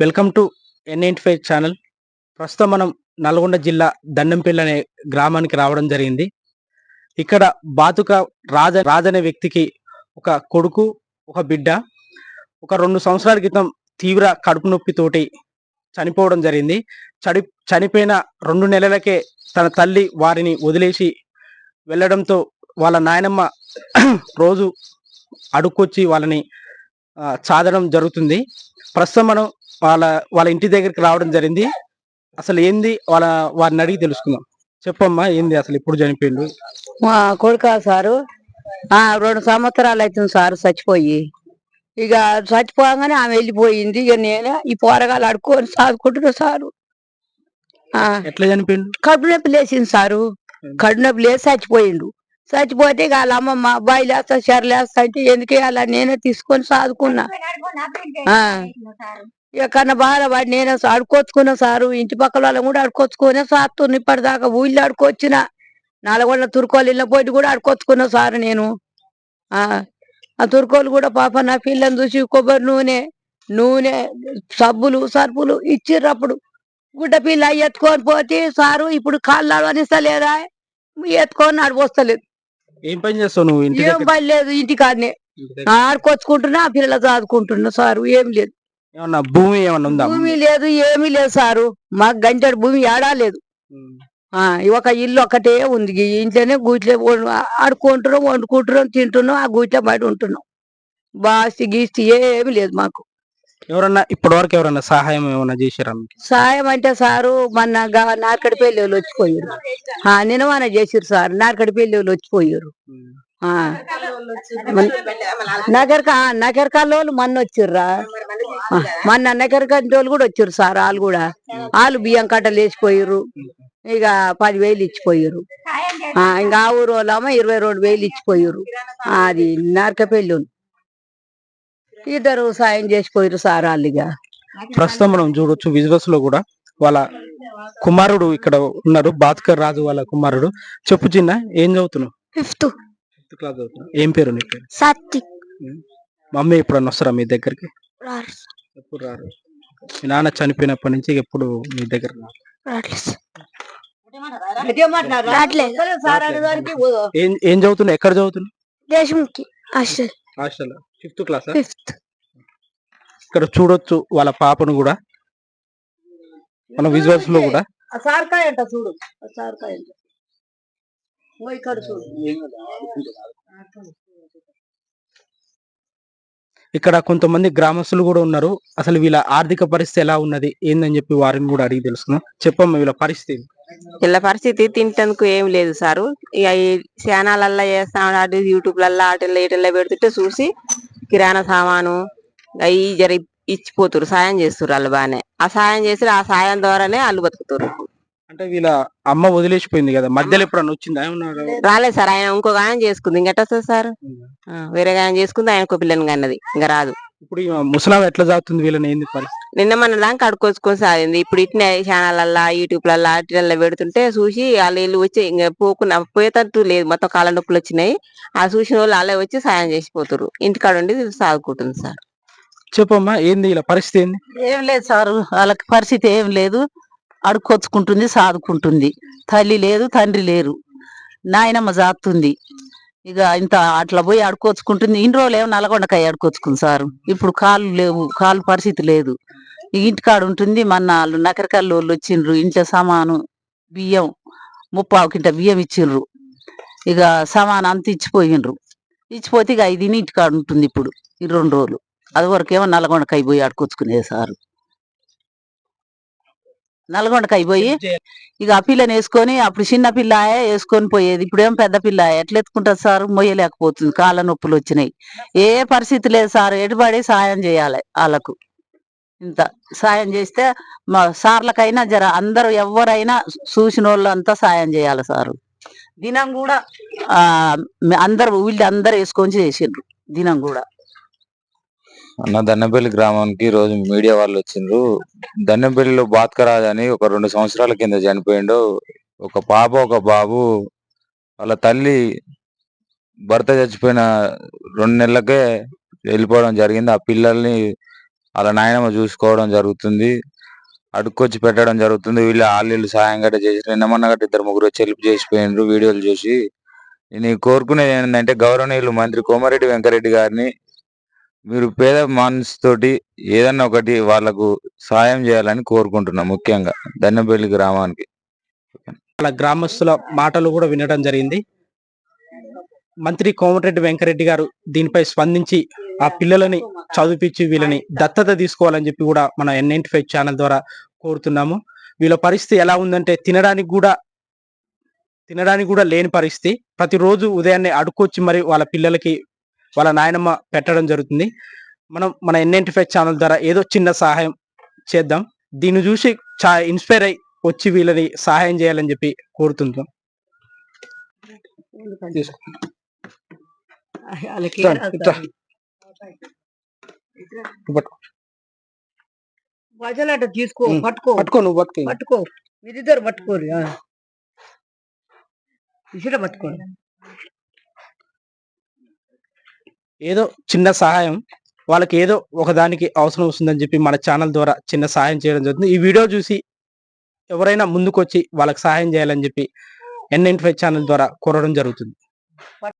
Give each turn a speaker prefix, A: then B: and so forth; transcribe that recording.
A: Welcome to N five channel. ప్రస్తుతం మనం నల్గొండ జిల్లా దండంపల్లి అనే గ్రామానికి రావడం జరిగింది. ఇక్కడ బాతుక రాజ రాజ్ అనే వ్యక్తికి ఒక కొడుకు ఒక బిడ్డ ఒక రెండు సంవత్సరాల క్రితం తీవ్ర కడుపు నొప్పితోటి చనిపోవడం జరిగింది. చడి చనిపోయిన రెండు నెలలకే తన తల్లి వారిని వదిలేసి వెళ్ళడంతో వాళ్ళ నాయనమ్మ రోజు అడుక్కొచ్చి వాళ్ళని చాదడం జరుగుతుంది. ప్రస్తుతం మనం వాళ్ళ వాళ్ళ ఇంటి దగ్గరికి రావడం జరిగింది. అసలు ఏంది? వాళ్ళ వారిని అడిగి తెలుసుకుందాం. చెప్పమ్మా ఏంది అసలు ఇప్పుడు చనిపోయిండు
B: మా కొడుకా సారు ఆ రెండు సంవత్సరాలు అవుతుంది సారు చచ్చిపోయి. ఇక చచ్చిపోగానే ఆమె వెళ్ళిపోయింది. ఇక నేనే ఈ పోరగాలు అడుక్కొని సాదుకుంటున్నా సారు. ఆ
A: ఎట్లా చనిపోయిండు
B: కడుపు నొప్పి లేచింది సారు. కడుపు నొప్పి లేచి చచ్చిపోయిండు. చచ్చిపోతే ఇక వాళ్ళ అమ్మ మా అబ్బాయి లేస్తా షర్ లేస్తా అంటే ఎందుకే అలా నేనే తీసుకొని సాదుకున్నా. ఆ. ఇక కన్నా బాధపడి నేనే అడుకొచ్చుకున్నా సారు ఇంటి పక్కల వాళ్ళని కూడా అడుకొచ్చుకునే సాత్తున్నా ఇప్పటిదాకా ఊళ్ళో అడుకొచ్చిన నల్గొండ తుర్కోలు ఇళ్ళ పోయి కూడా అడుకొచ్చుకున్నా సారు నేను. ఆ ఆ తుర్కోలు కూడా పాప నా పిల్లని చూసి కొబ్బరి నూనె నూనె సబ్బులు సర్పులు ఇచ్చిర్రు అప్పుడు గుడ్డ పిల్ల ఎత్తుకొని పోతే సారు ఇప్పుడు కాళ్ళు అనిస్తలేదా ఎత్తుకొని నడిపోస్తలేదు
A: ఏం పని చేస్తావు నువ్వు
B: ఏం పని లేదు ఇంటికాడనే? ఆడుకొచ్చుకుంటున్నా ఆ పిల్లలు చదువుకుంటున్నా సారు ఏం లేదు.
A: ఏమన్నా భూమి ఏమన్నా ఉందా?
B: భూమి లేదు ఏమీ లేదు సారు. మాకు గంటెడు భూమి ఏడా లేదు. ఆ ఈ ఒక ఇల్లు ఒకటే ఉంది. ఈ ఇంట్లోనే గూట్లో ఆడుకుంటున్నాం వండుకుంటున్నాం తింటున్నాం ఆ గూట్లో బయట ఉంటున్నాం. బాస్తి గీస్తి ఏమి లేదు మాకు.
A: ఎవరన్నా ఇప్పటి వరకు ఎవరన్నా సహాయం ఏమన్నా చేశారా మీకు?
B: సాయం అంటే సారు మన నార్కడి పెళ్ళి వాళ్ళు వచ్చిపోయారు. ఆ నినవాన చేసిరు సార్. నార్కడి పెళ్ళి వాళ్ళు వచ్చిపోయారు నగరక నగరకాల వాళ్ళు మొన్న వచ్చిర్రా. ఆ, మొన్న నగరకంటి వాళ్ళు కూడా వచ్చిర్రు సార్ వాళ్ళు కూడా. వాళ్ళు బియ్యం కట్టలు వేసిపోయారు ఇక పదివేలు ఇచ్చిపోయారు ఆ, ఇంకా ఆ ఊరు వాళ్ళేమో ఇరవై రెండు వేలు ఇచ్చిపోయారు ఆ, అది నరకపల్లి. వాళ్ళు. ఇద్దరు సాయం చేసిపోయారు సార్ వాళ్ళు ఇక.
A: ప్రస్తుతం మనం చూడొచ్చు విజువల్స్లో కూడా వాళ్ళ కుమారుడు ఇక్కడ ఉన్నారు. భాస్కర్ రాజు వాళ్ళ కుమారుడు. చెప్పు చిన్న ఏం చదువుతున్నావు?
B: ఫిఫ్త్.
A: ఫిఫ్త్ క్లాస్ చదువుతున్నావు ఏం పేరు నీ పేరు?
B: సత్తి
A: మమ్మీ ఎప్పుడన్నా వస్తారా మీ దగ్గరికి? ఎప్పుడు రారు? మీ నాన్న చనిపోయినప్పటి నుంచి ఎప్పుడు మీ దగ్గర. ఏం ఏం చదువుతున్నావు ఎక్కడ చదువుతున్నావు
B: దేశంకి hostel.
A: Hostel. Fifth class?
B: Fifth.
A: ఇక్కడ చూడొచ్చు వాళ్ళ పాపను కూడా. మన విజువల్స్లో కూడా.
B: చూడు. ఇక్కడ చూడు.
A: ఇక్కడ కొంతమంది గ్రామస్తులు కూడా ఉన్నారు. అసలు వీళ్ళ ఆర్థిక పరిస్థితి ఎలా ఉన్నది? ఏందని చెప్పి వారిని కూడా అడిగి తెలుసుకుందాం. చెప్పమ్మా వీళ్ళ పరిస్థితి?
C: వీళ్ళ పరిస్థితి తింటందుకు ఏం లేదు సారు. ఇక ఈ ఛానళ్ళల్లో చేస్తాం అటు యూట్యూబ్లల్లో అటుల్లో ఇటుల్లో పెడుతుంటే చూసి కిరాణా సామాను అవి జర ఇచ్చిపోతురు సాయం చేస్తురు వాళ్ళు బాగానే. ఆ సాయం చేసి ఆ సాయం ద్వారానే వాళ్ళు బతుకుతారు
A: అంటే వీళ్ళ అమ్మ వదిలేసిపోయింది కదా. మధ్యలో ఎప్పుడన్నా వచ్చిందా? ఏమన్నా
C: రాలేదు సార్. ఆయన ఇంకొక ఆయన చేసుకుంది. ఇంకెట్ట వస్తుంది సార్? వేరే ఆయన చేసుకుంది. ఆయన ఒక పిల్లని కన్నది. ఇంకా రాదు.
A: ఇప్పుడు ముసలాం ఎట్లా చదువుతుంది వీళ్ళని? ఏంది పరిస్థితి?
C: నిన్న మన దాకా కడుక్కొచ్చుకొని సాగింది. ఇప్పుడు ఇట్నే ఛానళ్ళల్లో యూట్యూబ్లల్లో అట్లలో పెడుతుంటే చూసి వాళ్ళు వీళ్ళు వచ్చి ఇంకా పోకున్న పోయేటట్టు లేదు. మొత్తం కాళ్ళ నొప్పులు వచ్చినాయి. ఆ చూసిన వాళ్ళు వాళ్ళే వచ్చి సాయం చేసిపోతారు ఇంటికాడ ఉండి సాగుకుంటుంది సార్.
A: చెప్పమ్మా ఏంది వీళ్ళ పరిస్థితి ఏంది?
D: ఏం లేదు సారు. వాళ్ళకి పరిస్థితి ఏం లేదు. అడుక్కొచ్చుకుంటుంది సాదుకుంటుంది. తల్లి లేదు తండ్రి లేరు. నాయనమ్మ జాతుంది. ఇక ఇంత అట్లా పోయి అడుకొచ్చుకుంటుంది ఇన్ని రోజులు ఏమో నల్గొండకాయ అడుకొచ్చుకుంది సారు. ఇప్పుడు కాళ్ళు లేవు కాళ్ళు పరిస్థితి లేదు. ఇంటికాడ ఉంటుంది మన వాళ్ళు నకరకల్లు వాళ్ళు వచ్చిండ్రు. ఇంట్లో సామాను బియ్యం ముప్పావు కింట బియ్యం ఇచ్చిండ్రు. ఇక సామాను అంత ఇచ్చిపోయిండ్రు. ఇచ్చిపోతే ఇక ఐదు ఇంటికాడ ఉంటుంది ఇప్పుడు ఈ రెండు రోజులు. అది వరకేమో నల్గొండకాయ పోయి ఆడుకొచ్చుకునేది సారు. నల్గొండకాయ పోయి ఇక ఆ పిల్లని వేసుకొని అప్పుడు చిన్న పిల్ల ఆయే వేసుకొని పోయేది. ఇప్పుడేం పెద్ద పిల్ల ఆయే. ఎట్లా ఎత్తుకుంటారు సార్? మొయ్యలేకపోతుంది. కాళ్ళ నొప్పులు వచ్చినాయి. ఏ పరిస్థితి లేదు సార్. ఎటుబడి సాయం చేయాలి వాళ్ళకు. ఇంత సాయం చేస్తే మా సార్లకైనా జర అందరూ ఎవరైనా చూసిన వాళ్ళు అంతా సాయం చేయాలి సారు. దినం కూడా అందరు వీళ్ళు అందరు వేసుకొని చేసిండ్రు. దినం కూడా.
E: అన్న దన్నపల్లి గ్రామానికి రోజు మీడియా వాళ్ళు వచ్చిండ్రు. దండంపల్లిలో బాత్కరాజ్ అని ఒక రెండు సంవత్సరాల కింద చనిపోయిండు. ఒక పాప ఒక బాబు వాళ్ళ తల్లి భర్త చచ్చిపోయిన రెండు నెలలకే వెళ్ళిపోవడం జరిగింది. ఆ పిల్లల్ని వాళ్ళ నాయనమ్మ చూసుకోవడం జరుగుతుంది. అడుక్కొచ్చి పెట్టడం జరుగుతుంది. వీళ్ళు ఆళ్ళు సాయం గట్ట చేసి నిన్న గట్ట ఇద్దరు ముగ్గురు వచ్చి హెల్ప్ చేసిపోయినారు వీడియోలు చూసి. నేను కోరుకునేది ఏంటంటే గౌరవనీయులు మంత్రి కోమారెడ్డి వెంకరెడ్డి గారిని మీరు పేద మనసుతోటి ఏదన్నా ఒకటి వాళ్ళకు సాయం చేయాలని కోరుకుంటున్నాం ముఖ్యంగా దన్నపల్లి గ్రామానికి.
A: వాళ్ళ గ్రామస్తుల మాటలు కూడా వినడం జరిగింది. మంత్రి కోమటిరెడ్డి వెంకరెడ్డి గారు దీనిపై స్పందించి ఆ పిల్లలని చదివిపించి వీళ్ళని దత్తత తీసుకోవాలని చెప్పి కూడా మన ఎన్ ఫైవ్ ఛానల్ ద్వారా కోరుతున్నాము. వీళ్ళ పరిస్థితి ఎలా ఉందంటే తినడానికి కూడా తినడానికి కూడా లేని పరిస్థితి. ప్రతిరోజు ఉదయాన్నే అడుకొచ్చి మరి వాళ్ళ పిల్లలకి వాళ్ళ నాయనమ్మ పెట్టడం జరుగుతుంది మనం మన ఎన్ నైన్టీ ఫైవ్ ఛానల్ ద్వారా ఏదో చిన్న సహాయం చేద్దాం దీన్ని చూసి చా ఇన్స్పైర్ అయి వచ్చి వీళ్ళని సహాయం చేయాలని చెప్పి కోరుతుంటాం తీసుకో.
B: వాళ్ళకి
A: ఇట్రా, ఇట్రా. పట్టుకో.
B: వజలాట తీసుకో. పట్టుకో
A: పట్టుకో నువ్వు పట్టుకో
B: పట్టుకో మీరిద్దరు పట్టుకోరు. ఇసుట పట్టుకోరు
A: ఏదో చిన్న సహాయం వాళ్ళకి ఏదో ఒకదానికి అవసరం వస్తుందని చెప్పి మన ఛానల్ ద్వారా చిన్న సహాయం చేయడం జరుగుతుంది. ఈ వీడియో చూసి ఎవరైనా ముందుకొచ్చి వాళ్ళకి సహాయం చేయాలని చెప్పి ఎన్ ఫైవ్ ఛానల్ ద్వారా కోరడం జరుగుతుంది.